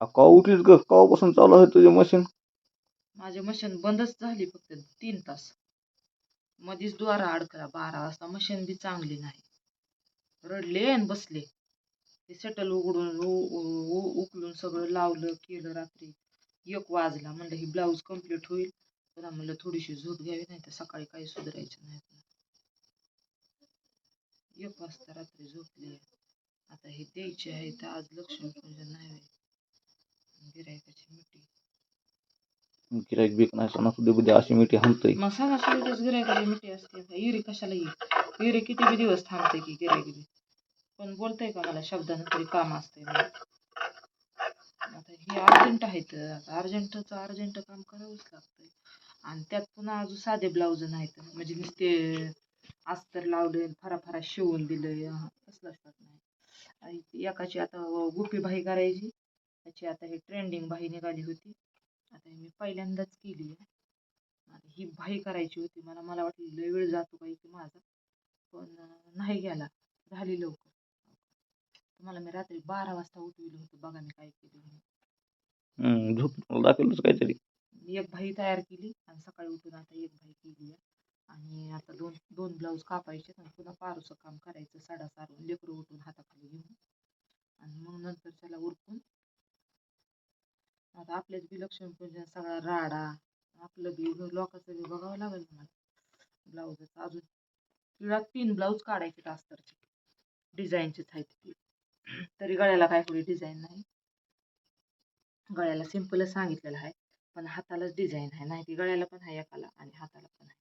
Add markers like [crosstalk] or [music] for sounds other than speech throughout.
का उठलीस ग? कवापासून चालू आहे तुझे मशीन माझी मशीन बंदच झाली फक्त तीन तास. मधीच द्वारा अडकला बारा वाजता मशीन बी चांगली नाही. रडले आणि बसले. ते सेटल उघडून उकलून सगळं लावलं केलं रात्री. एक वाजला म्हणलं ही ब्लाऊज कंप्लीट होईल. पुन्हा म्हणलं थोडीशी झोप घ्यावी नाही तर सकाळी काही सुधारायचं नाही एक वाजता रात्री झोपले. आता हे द्यायचे आहे तर आज लक्ष्मीपूजन नाही होय. गिऱ्हाईकाची मिठी. गिराईक बीक नाही सणासुदी बुद्धी अशी मिठी हाणतोय. मग सणासुदीलाच गिरायकाची मिठी असते. इरी कशाला येईल इरी किती बी दिवस थांबते की गिरायक बी? पण बोलतंय का मला शब्दानं तरी काम असतंय. आता हे अर्जंट आहेत आता अर्जंटचं अर्जंट काम करावंच लागतंय. आणि त्यात पुन्हा अजून साधे ब्लाऊज नाहीत. म्हणजे नुसते अस्तर लावले फरा फरा शिवून दिलंय. असतात नाही. एकाची आता गुपी बाही करायची. त्याची आता ही ट्रेंडिंग बाही निघाली होती. आता ही मी पहिल्यांदाच केली आहे. ही भाई करायची होती. मला मला वाटलं लय वेळ जातो काही की माझा. पण नाही गेला. झाली लवकर. तुम्हाला मी रात्री बारा वाजता उठविलं होतं. बघा मी काय केलं म्हणून. झोप दाखवलंच काहीतरी. एक भाई तयार केली आणि सकाळी उठून आता एक भाई केली आहे. आणि आता दोन दोन ब्लाऊज कापायचे आणि पुन्हा पारूचं काम करायचं. साडा सारून लेकरं उठून हाताखाली घेऊन. आणि मग नंतर त्याला उरकून आता आपल्याच बी लक्ष्मीपूजन सगळा राडा आपलं बी लोकांचं बी बघावं लागेल ना. मला ब्लाऊजचं अजून तिला तीन ब्लाऊज काढायचे अस्तरचे. डिझाईनचेच आहेत ती. तरी गळ्याला काय थोडी डिझाईन नाही. गळ्याला सिम्पलच सांगितलेलं आहे पण हातालाच डिझाईन आहे. नाही ती गळ्याला पण आहे एकाला आणि हाताला पण आहे.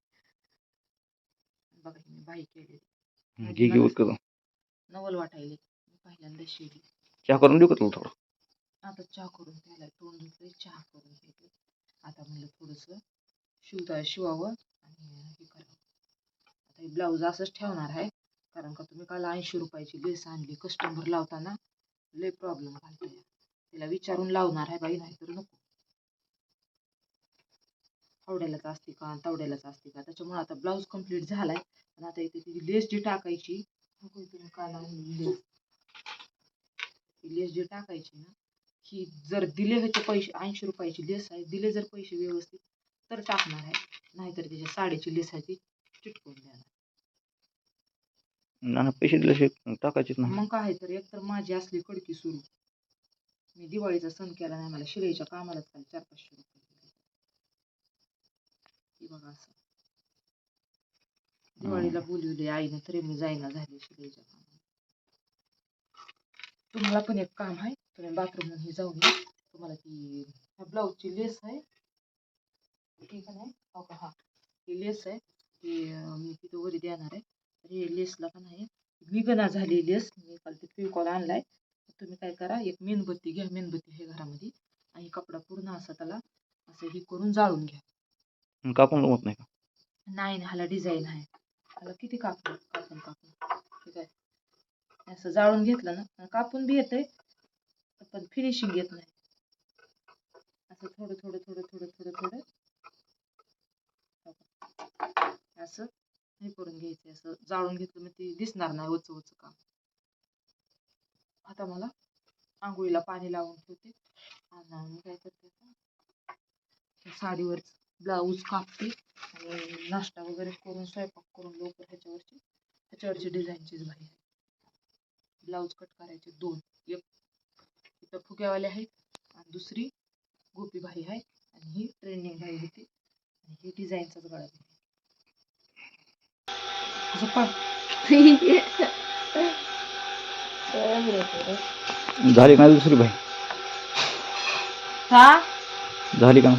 बघा ही मी बाई केलेली. उरकत नवल वाटायले. पहिल्यांदा शिवली. चहा करून देऊ का तुला थोडं? आता चहा करून प्यायला तोंड धुतलंय चहा करून घेतली आता म्हणलं थोडंसं शिवता शिवावं आणि हे करावं. आता हे ब्लाऊज असंच ठेवणार आहे. कारण का तुम्ही काल ऐंशी रुपयाची लेस आणली. कस्टमर लावताना लय प्रॉब्लेम घालतोय तिला विचारून लावणार आहे बाई नाही तर नको. आवड्यालाच असते का? तवड्यालाच असते का? त्याच्यामुळे आता ब्लाऊज कंप्लीट झालाय. पण आता इथे ती लेस जी टाकायची नको तुम्ही काल आणली लेस ती लेस जी टाकायची ना ही जर दिले ह्याचे पैसे ऐंशी रुपयाची लेस आहे दिले जर पैसे व्यवस्थित तर टाकणार आहे. नाहीतर त्याच्या साडीची लेस आहे ती चिटकवून देणार. नाना पैसे दिल्याशिवाय टाकायचेच नाही. मग काय तर एक तर माझी असली कडकी सुरू. मी दिवाळीचा सण केला नाही मला शिलाईच्या कामालाच खाली चार पाचशे रुपये दिले. बघा असं. दिवाळीला बोलवले आईने तरी मी जाईना झाले शिलाईच्या कामाला. तुम्हाला पण एक काम आहे तुम्ही बाथरूममध्ये जाऊन तुम्हाला ती ब्लाऊजची लेस आहे. ठीक आहे हो का? हा. ती लेस आहे. ती मी तिथं वरी देणार आहे. तर हे लेसला पण आहे. निघना झाली लेस मी काल ते फेविकॉल आणलाय. तुम्ही काय करा एक मेणबत्ती घ्या. मेणबत्ती हे घरामध्ये. आणि कपडा पूर्ण असं त्याला असं हे करून जाळून घ्या. कापून जमत नाही का? नाही ह्याला डिझाईन आहे. ह्याला किती कापून कापून कापून. ठीक आहे. असं जाळून घेतलं ना कापून बी येतंय. पण फिनिशिंग येत नाही. असं थोडं थोडं थोडं थोडं थोडं थोडं. असं हे करून घ्यायचं असं जाळून घेतलं मग ते दिसणार नाही उच उच काम. आता मला आंघोळीला पाणी लावून ठेवते. आणि काय करते साडीवर ब्लाऊज कापते आणि नाश्ता वगैरे करून स्वयंपाक करून लवकर ह्याच्यावरची ह्याच्यावरची डिझाईनचीच बाई आहे. ब्लाऊज कट करायचे दोन एक इथं फुग्यावाले आहेत आणि दुसरी गोपी बाई आहे आणि ही ट्रेंडिंग बाई होती आणि ही डिझाईनचाच गळा पण झाली का दुसरी बाई हा? झाली का?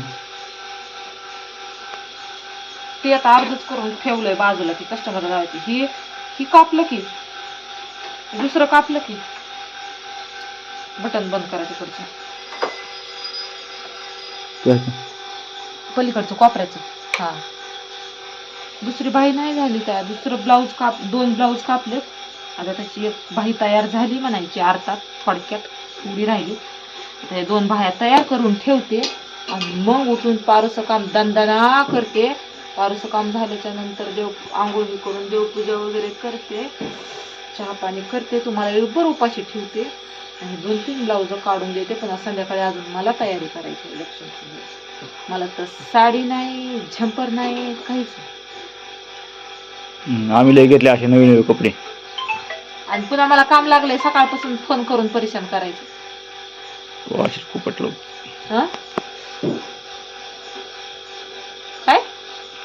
ती आता अर्धच करून ठेवलंय बाजूला की कस्टमर लावायची. ही ही कापलं की. दुसरं कापलं की. बटन बंद करायचं पुढचं. त्याचं. पलीकडचं कोपऱ्याचं. हा. दुसरी बाही नाही झाली त्या. दुसरं ब्लाऊज काप दोन ब्लाऊज कापले आता त्याची एक बाही तयार झाली म्हणायची अर्थात थोडक्यात उडी राहिली. आता हे दोन बाह्या तयार करून ठेवते आणि मग उठून पारुसं काम दंदना करते. पारुसं काम झाल्याच्यानंतर देव आंघोळी करून देवपूजा वगैरे करते. चहा पाणी करते. तुम्हाला बरोबर उपाशी ठेवते. आणि दोन तीन ब्लाऊज काढून देते पण संध्याकाळी अजून मला तयारी करायची इलेक्शनची मला तर साडी नाही झंपर नाही काहीच नाही. आम्ही लय घेतले असे नवीन नवीन कपडे. आणि पुन्हा मला काम लागलंय सकाळपासून फोन करून परेशान करायचं. हो, असेच खूप पटलं हं? काय?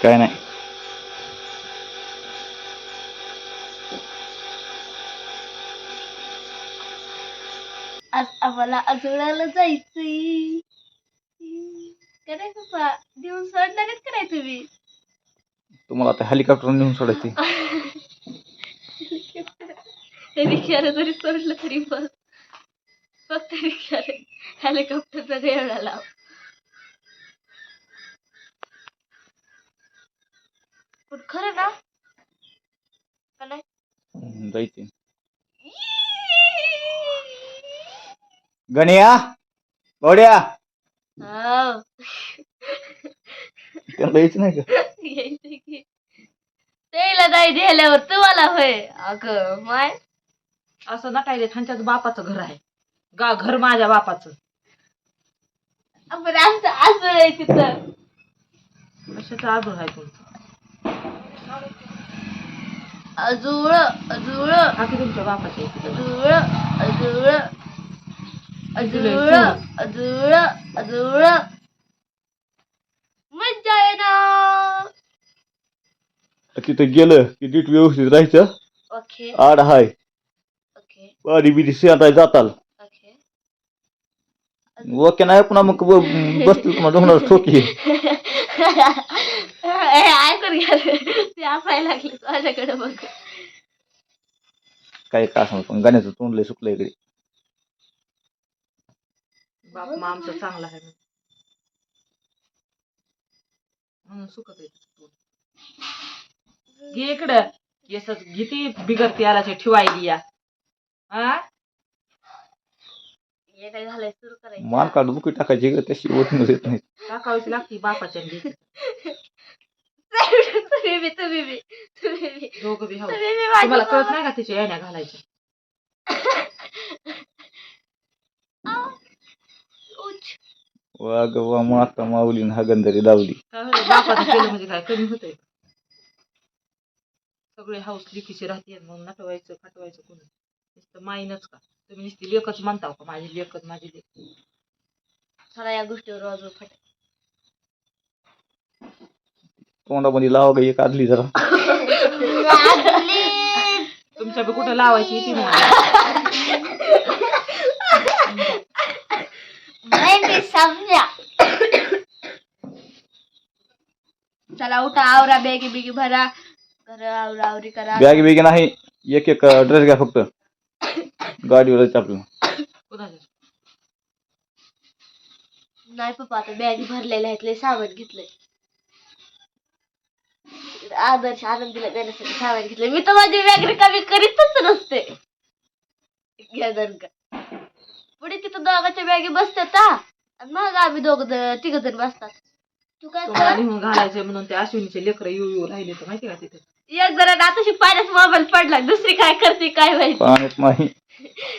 काय नाही. आज आम्हाला आजोळाला जायचंय. काय पप्पा देऊन सोडणार आहेत का नाही तुम्ही? तुम्हाला आता हेलिकॉप्टर नेऊन सोडायचे [laughs] रिक्षाला जरी सोडलं तरी बस फक्त रिक्षाला हेलिकॉप्टरचा रेवडा लाव. पण खरं ना? का नाही. हम्म, जायचे गण्या गोड्या. हो त्यांना यायचं नाही का? यायचं की. त्याला नाही दिल्यावर तुम्हाला होय. अगं माय. असं नटायले त्यांच्याच बापाचं घर आहे. गा घर माझ्या बापाचं. आपण आमचं आजोळ आहे तिथं. कशाचं आजूळ आहे तुमचं? अजुळ अजुळ बाकी तुमच्या बापाचे अजुळ अजुळ अजुळ अजुळ अजुळ मज्जा येणार तिथं गेलं की नीट व्यवस्थित राहायचं. ओके. आड हाय. ओके. बारी बिरी शेंदाय जाताल. ओके. ओके नाही पुन्हा मग ब- बसतील पुन्हा डोंगरावर ठोकी. [laughs] ऐकून घ्या. ते असायला लागले माझ्याकडे बघ काय का पण गाण्याचं तोंड लय सुकलं इकडे. बाप मग आमचं चांगलं आहे म्हणून. सुकत आहे. घे इकडं. केसच किती बिगडते यालाचे ठेवायली या. हा हे काय झालंय सुरू करायचं. मान काढून बुकी टाकायची का तशी ओतूनच येत नाही टाकावीच लागते बापाच्या आणि लेकीच्या. तुम्ही बी तुम्ही बी तुम्ही बी. दोघं बी हवं. तुम्ही बी माझ्या तुम्हाला कळत नाही का तिच्या येण्या घालायच्या. [laughs] उच. वा ग वा माता माऊलीन हा गंधारी लावली. काय होईल बापाचं केलं म्हणजे काय? कमी होतंय. का? सगळे हाऊस लिखीचे राहते मग नटवायचं खटवायचं कोणी? नुसतं माईनच का? तुम्ही नुसती लेखच म्हणता का? माझी लेखच माझी लेख. चला या गोष्टीवर रोज फट. तोंडामध्ये लावा ग एक आदली जरा. [laughs] तुमच्या बी कुठं लावायची ती नाही. [laughs] चला उठा आवरा बॅगी बिगी भरा घर आवरा आवरी करा. बॅग बिग नाही एक एक ड्रेस घ्या फक्त. गाडीवर जायचं आपलं कुणाच्या नाही पप्पा आता बॅग भरलेल्या आहेत लय सामान घेतलंय. आदर्श आनंदीला देण्यासाठी सामान घेतलंय. मी तर माझी बॅग रिकामी करीतच नसते. घ्या जण का. पुढे तिथं दोघांच्या बॅगी बसतात हा. आणि मग आम्ही दोघ तिघ जण बसतात. तू काय तुम्हाला कर? लिहून घालायचे म्हणून ते अश्विनीचे लेकर येऊ येऊ राहिले तर माहिती का तिथे? एक जण आताशी पाण्यात मोबाईल पडला दुसरी काय करते काय माहिती? पाण्यात नाही.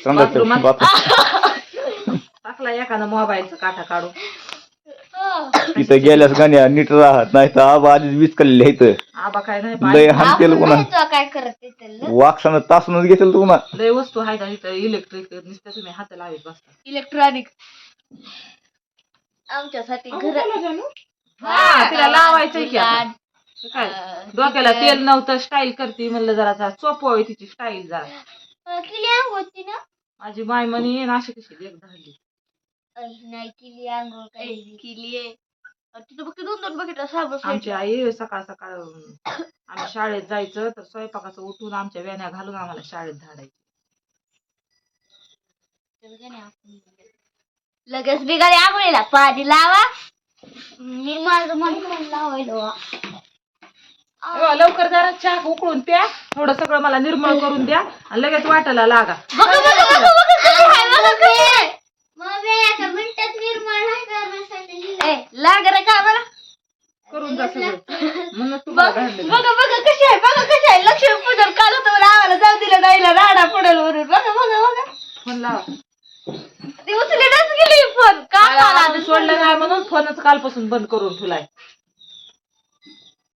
संडासच्या बाथरूमात. बाथरूम. [laughs] टाकला एखादा मोबाईलचा काटा काढून. हो. तिथं गेल्यास गाण्या नीट राहत नाही तर आबा आधीच आहेत आबा काय नाही लय पाहिजे. हान केलं आपण पुन्हा नाही तो काय करत ते त्याला. तासूनच घेतील तू पुन्हा लय वस्तू आहेत आणि इथं इलेक्ट्रिक नुसतं तुम्ही हात लावीत बसता. इलेक्ट्रॉनिक आमच्यासाठी घर हा, तिला लावायचंय की आता. हे काय? डोक्याला तेल नव्हतं स्टाईल करते म्हणलं जरा चोपवावी तिची स्टाईल जरा. केली आंघोळ माझी माय म्हणे नाशी कशी एक धरली नाही केली आंघोळ केली आहे तिथं बघ दोन दोन बघितलं साबण आमची आई सकाळ सकाळ अं, आम्ही शाळेत जायचं तर स्वयंपाकाचं उठून आमच्या वेण्या घालून आम्हाला शाळेत धाडायची. लगेच निघाले आंघोळीला पाणी लावा मी माझं मन लावायला लवकर जरा चहा उकळून प्या. थोडं सगळं मला निर्मळ करून द्या. आणि लगेच वाटायला लागा. बघा बघा बघा बघा कसं आहे बघा कसं एका मिनिटात निर्मळ नाही करण्यासाठी लाग रे का मला करून जा सगळं. म्हणून तुम्हाला घाललं बघा बघा कशी आहे बघा कशी आहे. लक्ष्मी पूजन काल होतं आम्हाला जाऊ दिलं नाहीला राडा पडेल वरून. बघा बघा बघा. फोन लावा. ती उचलीनच गेली फोन का आवाज सोडलं नाही म्हणून फोनच कालपासून बंद करून ठेवलाय.